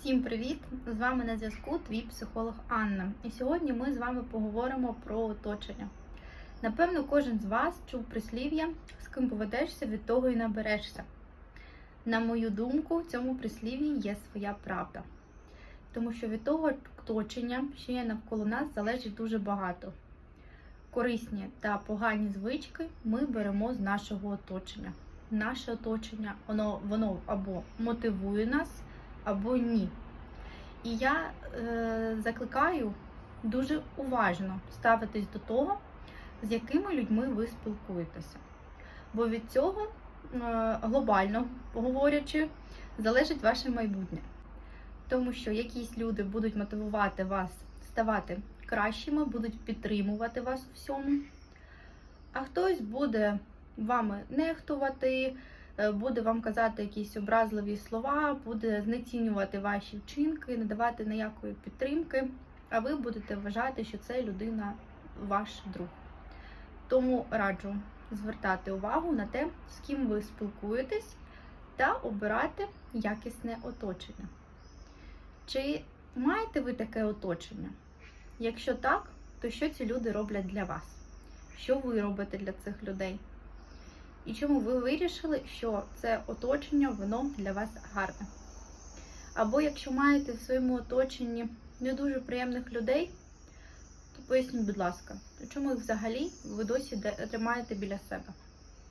Всім привіт! З вами на зв'язку твій психолог Анна. І сьогодні ми з вами поговоримо про оточення. Напевно, кожен з вас чув прислів'я, з ким поведешся, від того і наберешся. На мою думку, в цьому прислів'ї є своя правда. Тому що від того оточення, що є навколо нас, залежить дуже багато. Корисні та погані звички ми беремо з нашого оточення. Наше оточення, воно, воно або мотивує нас, або ні. І я е, закликаю дуже уважно ставитись до того, з якими людьми ви спілкуєтеся. Бо від цього, е, глобально говорячи, залежить ваше майбутнє. Тому що якісь люди будуть мотивувати вас ставати кращими, будуть підтримувати вас у всьому, а хтось буде вами нехтувати, буде вам казати якісь образливі слова, буде знецінювати ваші вчинки, не давати ніякої підтримки, а ви будете вважати, що це людина ваш друг. Тому раджу звертати увагу на те, з ким ви спілкуєтесь, та обирати якісне оточення. Чи маєте ви таке оточення? Якщо так, то що ці люди роблять для вас? Що ви робите для цих людей? І чому ви вирішили, що це оточення, воно для вас гарне? Або якщо маєте в своєму оточенні не дуже приємних людей, то поясніть, будь ласка, чому їх взагалі ви досі тримаєте біля себе?